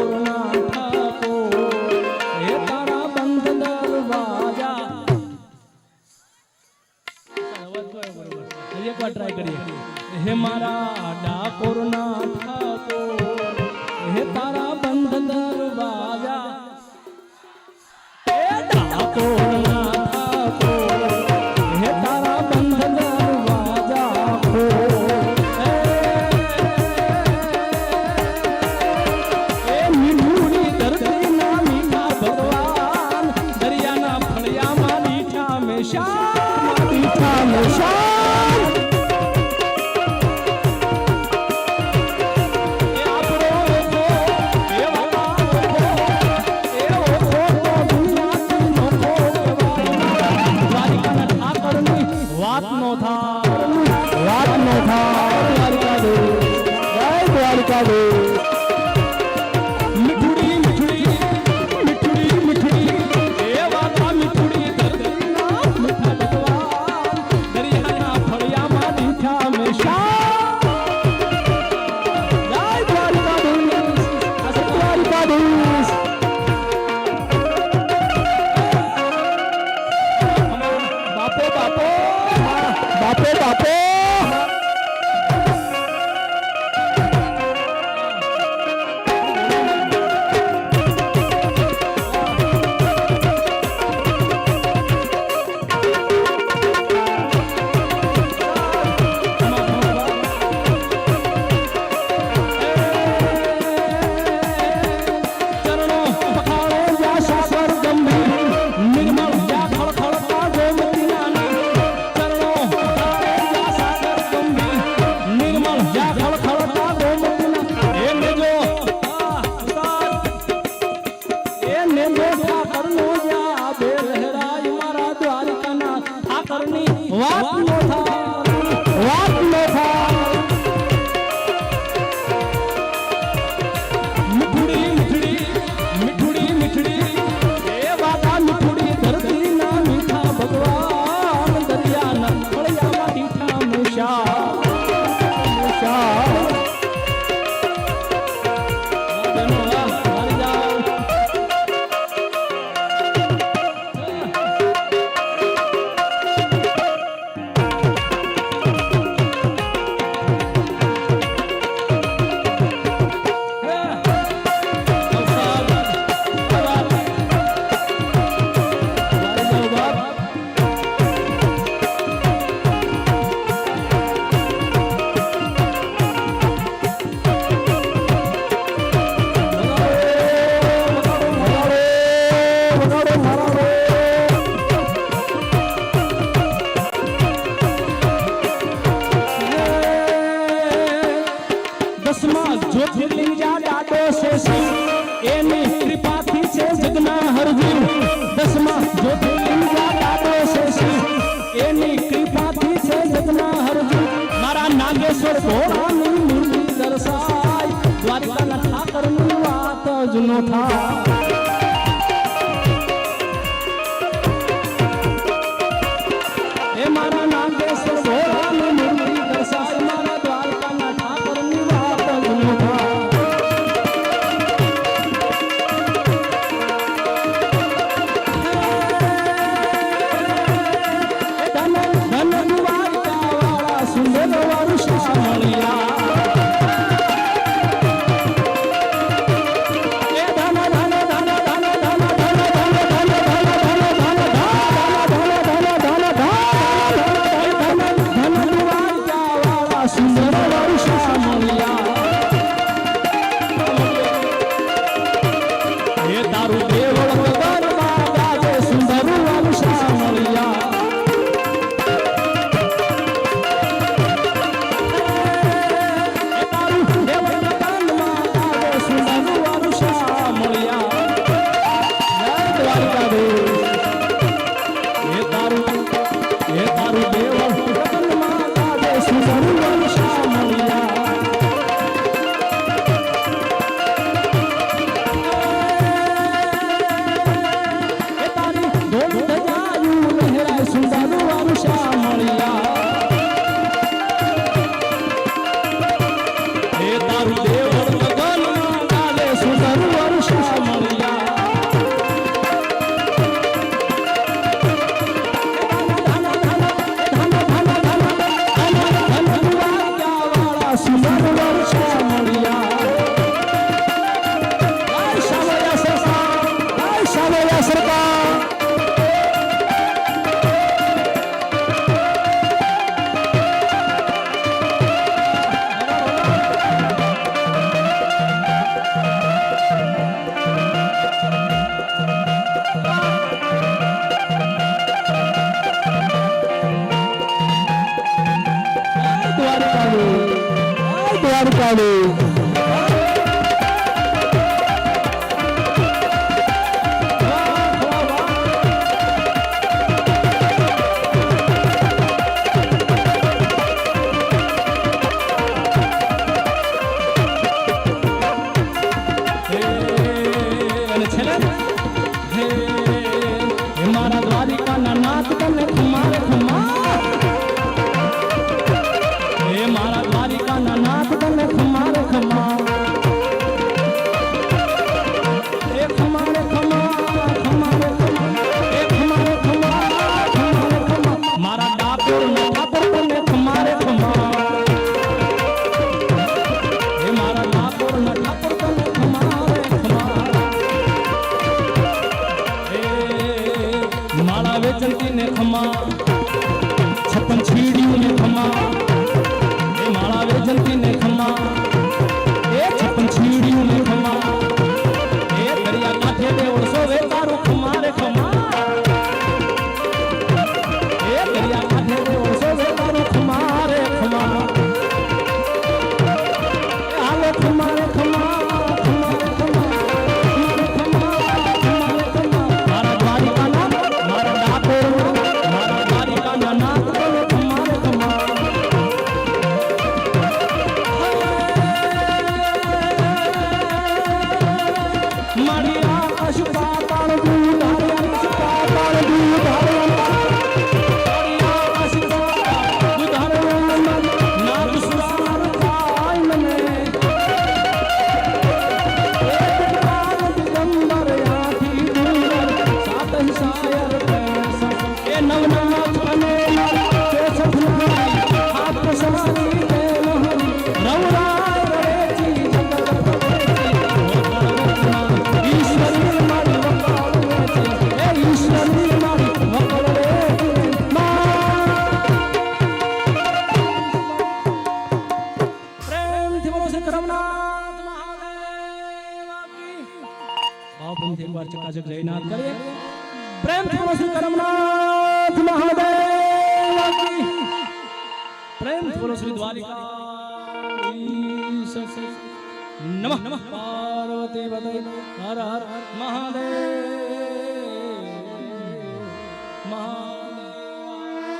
Oh. Malaysia. Malaysia. Lá, Lá. ઘોડાની મૂર્તિ દર્શાય. દ્વારિકાના ઠાકરનું વાત જ થાય Maratani. વેચંતી ને ખમા. છપ્પન છીડિયું ને ખમા. એ માળા વેચંતી ને શ્રી કરમનાથ મહાદેવ પ્રેમ બોલો શ્રી દ્વારિકા નમઃ પાર્વતી હર હર મહાદેવ